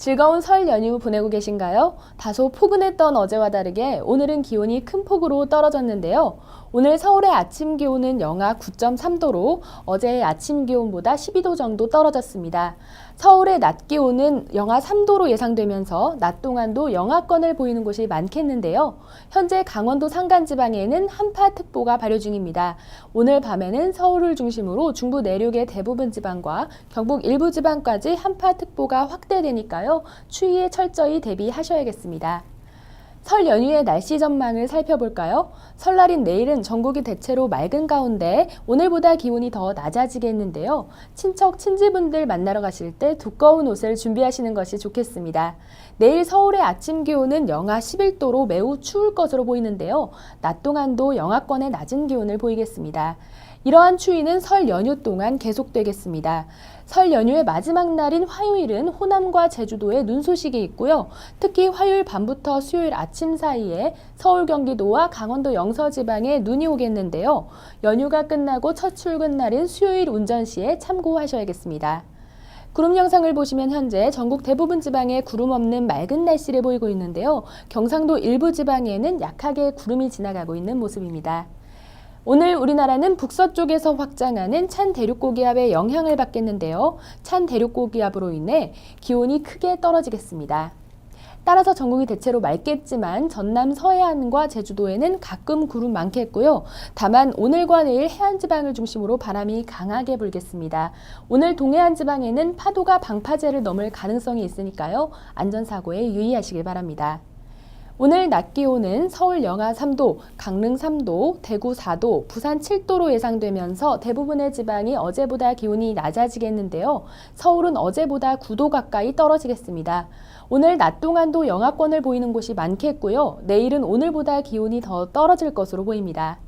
즐거운 설 연휴 보내고 계신가요? 다소 포근했던 어제와 다르게 오늘은 기온이 큰 폭으로 떨어졌는데요. 오늘 서울의 아침 기온은 영하 9.3도로 어제의 아침 기온보다 12도 정도 떨어졌습니다. 서울의 낮 기온은 영하 3도로 예상되면서 낮 동안도 영하권을 보이는 곳이 많겠는데요. 현재 강원도 산간 지방에는 한파특보가 발효 중입니다. 오늘 밤에는 서울을 중심으로 중부 내륙의 대부분 지방과 경북 일부 지방까지 한파특보가 확대되니까요. 추위에 철저히 대비하셔야겠습니다. 설 연휴의 날씨 전망을 살펴볼까요? 설날인 내일은 전국이 대체로 맑은 가운데 오늘보다 기온이 더 낮아지겠는데요. 친척, 친지분들 만나러 가실 때 두꺼운 옷을 준비하시는 것이 좋겠습니다. 내일 서울의 아침 기온은 영하 11도로 매우 추울 것으로 보이는데요. 낮 동안도 영하권의 낮은 기온을 보이겠습니다. 이러한 추위는 설 연휴 동안 계속되겠습니다. 설 연휴의 마지막 날인 화요일은 호남과 제주도에 눈 소식이 있고요. 특히 화요일 밤부터 수요일 아침 사이에 서울 경기도와 강원도 영서 지방에 눈이 오겠는데요. 연휴가 끝나고 첫 출근 날인 수요일 운전 시에 참고하셔야겠습니다. 구름 영상을 보시면 현재 전국 대부분 지방에 구름 없는 맑은 날씨를 보이고 있는데요. 경상도 일부 지방에는 약하게 구름이 지나가고 있는 모습입니다. 오늘 우리나라는 북서쪽에서 확장하는 찬 대륙고기압의 영향을 받겠는데요. 찬 대륙고기압으로 인해 기온이 크게 떨어지겠습니다. 따라서 전국이 대체로 맑겠지만 전남 서해안과 제주도에는 가끔 구름 많겠고요. 다만 오늘과 내일 해안 지방을 중심으로 바람이 강하게 불겠습니다. 오늘 동해안 지방에는 파도가 방파제를 넘을 가능성이 있으니까요. 안전사고에 유의하시길 바랍니다. 오늘 낮 기온은 서울 영하 3도, 강릉 3도, 대구 4도, 부산 7도로 예상되면서 대부분의 지방이 어제보다 기온이 낮아지겠는데요. 서울은 어제보다 9도 가까이 떨어지겠습니다. 오늘 낮 동안도 영하권을 보이는 곳이 많겠고요. 내일은 오늘보다 기온이 더 떨어질 것으로 보입니다.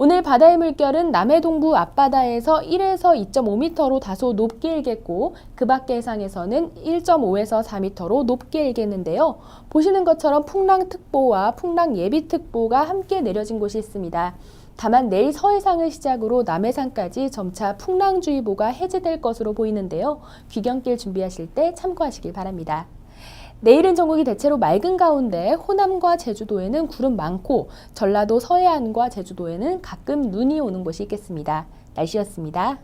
오늘 바다의 물결은 남해 동부 앞바다에서 1에서 2.5m로 다소 높게 일겠고 그 밖의 해상에서는 1.5에서 4m로 높게 일겠는데요. 보시는 것처럼 풍랑특보와 풍랑예비특보가 함께 내려진 곳이 있습니다. 다만 내일 서해상을 시작으로 남해상까지 점차 풍랑주의보가 해제될 것으로 보이는데요. 귀경길 준비하실 때 참고하시길 바랍니다. 내일은 전국이 대체로 맑은 가운데 호남과 제주도에는 구름 많고 전라도 서해안과 제주도에는 가끔 눈이 오는 곳이 있겠습니다. 날씨였습니다.